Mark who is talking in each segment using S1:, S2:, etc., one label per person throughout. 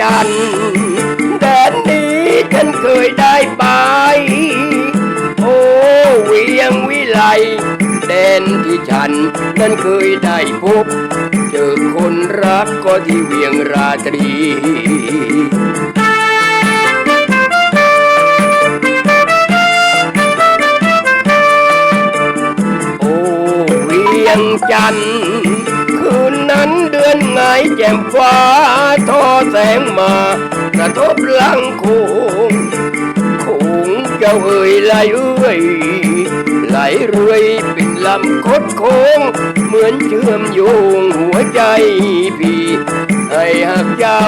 S1: จันทร์แดนนี้ฉันเคยได้ไป โอ้เวียงวิไลแดนที่ฉันนั้นเคยได้พบ เจอคนรักก็ที่เวียงราตรีโอ้เวียงจันทร์ คืนนั้นเดือนไงแจ่มฟ้าทอแสงมา กระทบหลังโคงโคงเจ้าเอ่ยไหลเอ้ยไหลเรื่อยป็นลำคดโค้ง เหมือนเชื่อมโยงหัวใจพี่ ให้หักเจ้า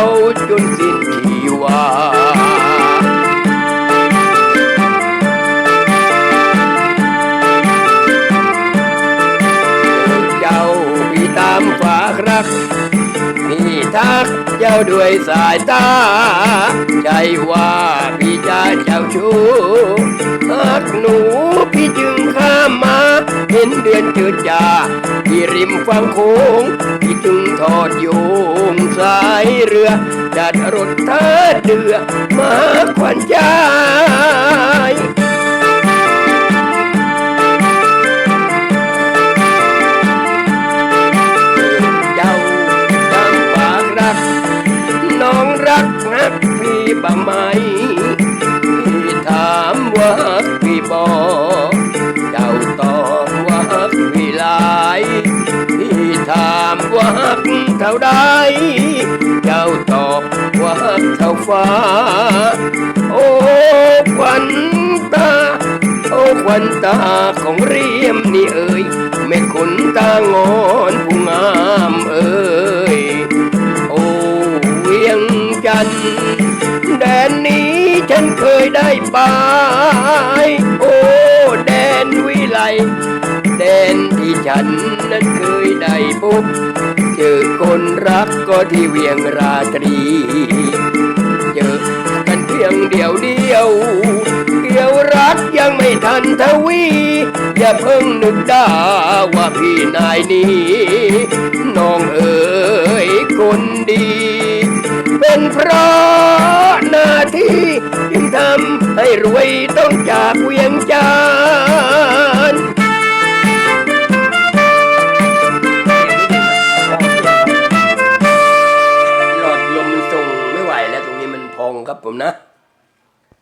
S1: จนสิ้นชีวา กรักพี่ทักเจ้าด้วยสายตา ใจว่าพี่จะเจ้าชู้หักหนูพี่จึงข้ามมา เห็นเดือนเจิดจาที่ริมฝั่งโค้งพี่จึงทอดโยงสายเรือ จัดรถท่าเดือมาขวัญใจเกพี่บ้างไหมพี่ถามว่าพี่บอเจ้าตอบว่าพี่หลายพี่ถามว่าเท่าใดเจ้าตอบว่าเท่าฟ้า โอ้ควันตา โอ้ควันตาของเรียมนี่เอ่ยแม่ขนตางอนผู้งาม แดนนี้ฉันเคยได้ไป โอ้แดนวิไล แดนที่ฉันนั้นเคยได้พบ เจอคนรักก็ที่เวียงราตรี เจอกันเพียงเดียวเดียวเดียวรักยังไม่ทันทวี อย่าเพิ่งนึกได้ว่าพี่นายนี้น้องเอ๋ยคนดี เป็นเพราะ รวยต้องจากเวียงจันทร์หลอดลมมันส่งไม่ไหวแล้วตรงนี้มันพองครับผมนะ